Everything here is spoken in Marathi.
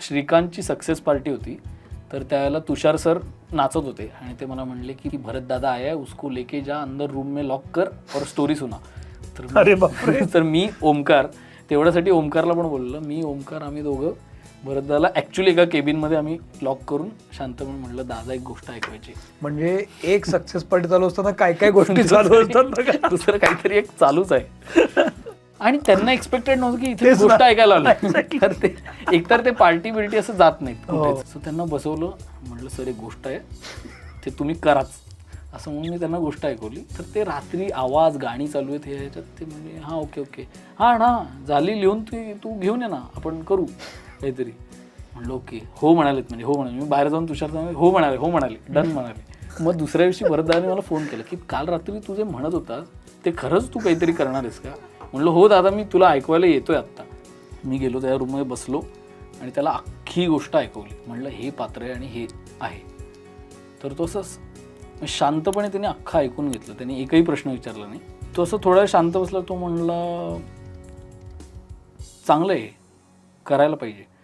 श्रीकांतची सक्सेस पार्टी होती. तर त्यावेळेला तुषार सर नाचत होते आणि ते मला म्हणले की भरत दादा आया उसको लेके जा अंदर रूम में लॉक कर और स्टोरी सुना. तर अरे बापरे. तर मी ओमकार तेवढ्यासाठी ओमकारला पण बोललो मी ओमकार आम्ही दोघं भरत दादाला ॲक्च्युली एका केबिनमध्ये आम्ही लॉक करून शांतपणे म्हणलं दादा एक गोष्ट ऐकवायची. म्हणजे एक सक्सेस पार्टी चालू असताना काय काय गोष्टी चालू असतात? दुसरं काहीतरी एक चालूच आहे. आणि त्यांना एक्सपेक्टेड नव्हतं की इथे गोष्ट. ऐकायला आलं. तर ते एकतर ते पार्टी बिर्टी असं जात नाहीत हो. सो त्यांना बसवलं म्हटलं सर एक गोष्ट आहे. ते तुम्ही कराच. असं म्हणून मी त्यांना गोष्ट ऐकवली. तर ते रात्री आवाज गाणी चालू आहेत हे ह्याच्यात ते म्हणजे हां ओके ओके. हां ना झाली लिहून तू तू घेऊन ये ना आपण करू. काहीतरी. म्हणलं ओके. हो म्हणालेत म्हणजे हो म्हणाले. मी बाहेर जाऊन तुषार हो म्हणाले. हो म्हणाले. डन म्हणाले. मग दुसऱ्या दिवशी वरदाने मला फोन केला की काल रात्री तू जे म्हणत होतास ते खरंच तू काहीतरी करणार आहेस का? म्हणलं हो दादा मी तुला ऐकवायला येतोय आत्ता. मी गेलो त्या रूममध्ये बसलो आणि त्याला अख्खी गोष्ट ऐकवली. म्हणलं हे पात्र आहे आणि हे आहे. तर तो असं शांतपणे त्याने अख्खा ऐकून घेतलं. त्याने एकही प्रश्न विचारला नाही. तो असं थोडा शांत बसला तो म्हणला चांगलं आहे. करायला पाहिजे.